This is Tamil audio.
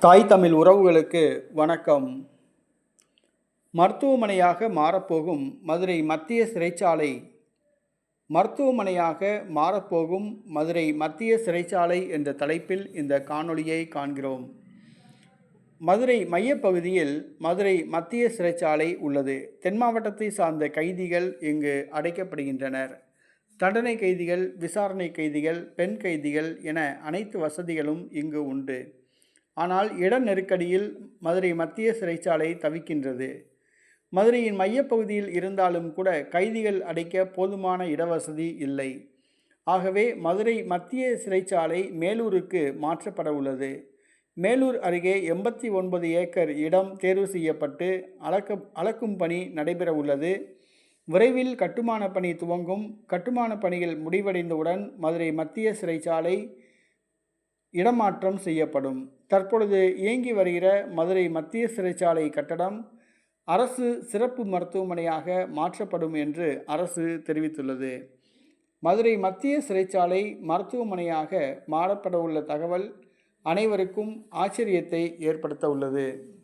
தாய் தமிழ் உறவுகளுக்கு வணக்கம். மருத்துவமனையாக மாறப்போகும் மதுரை மத்திய சிறைச்சாலை மருத்துவமனையாக மாறப்போகும் மதுரை மத்திய சிறைச்சாலை என்ற தலைப்பில் இந்த காணொளியை காண்கிறோம். மதுரை மையப்பகுதியில் மதுரை மத்திய சிறைச்சாலை உள்ளது. தென் மாவட்டத்தை சார்ந்த கைதிகள் இங்கு அடைக்கப்படுகின்றனர். தண்டனை கைதிகள் விசாரணை கைதிகள் பெண் கைதிகள் என அனைத்து வசதிகளும் இங்கு உண்டு. ஆனால் இட நெருக்கடியில் மதுரை மத்திய சிறைச்சாலை தவிக்கின்றது. மதுரையின் மையப்பகுதியில் இருந்தாலும் கூட கைதிகள் அடைக்க போதுமான இடவசதி இல்லை. ஆகவே மதுரை மத்திய சிறைச்சாலை மேலூருக்கு மாற்றப்பட உள்ளது. மேலூர் அருகே எண்பத்தி ஒன்பது ஏக்கர் இடம் தேர்வு செய்யப்பட்டு அளக்க அளக்கும் பணி நடைபெற உள்ளது. விரைவில் கட்டுமான பணி துவங்கும். கட்டுமான பணிகள் முடிவடைந்தவுடன் மதுரை மத்திய சிறைச்சாலை இடமாற்றம் செய்யப்படும். தற்பொழுது இயங்கி வருகிற மதுரை மத்திய சிறைச்சாலை கட்டடம் அரசு சிறப்பு மருத்துவமனையாக மாற்றப்படும் என்று அரசு தெரிவித்துள்ளது. மதுரை மத்திய சிறைச்சாலை மருத்துவமனையாக மாறப்பட உள்ள தகவல் அனைவருக்கும் ஆச்சரியத்தை ஏற்படுத்த உள்ளது.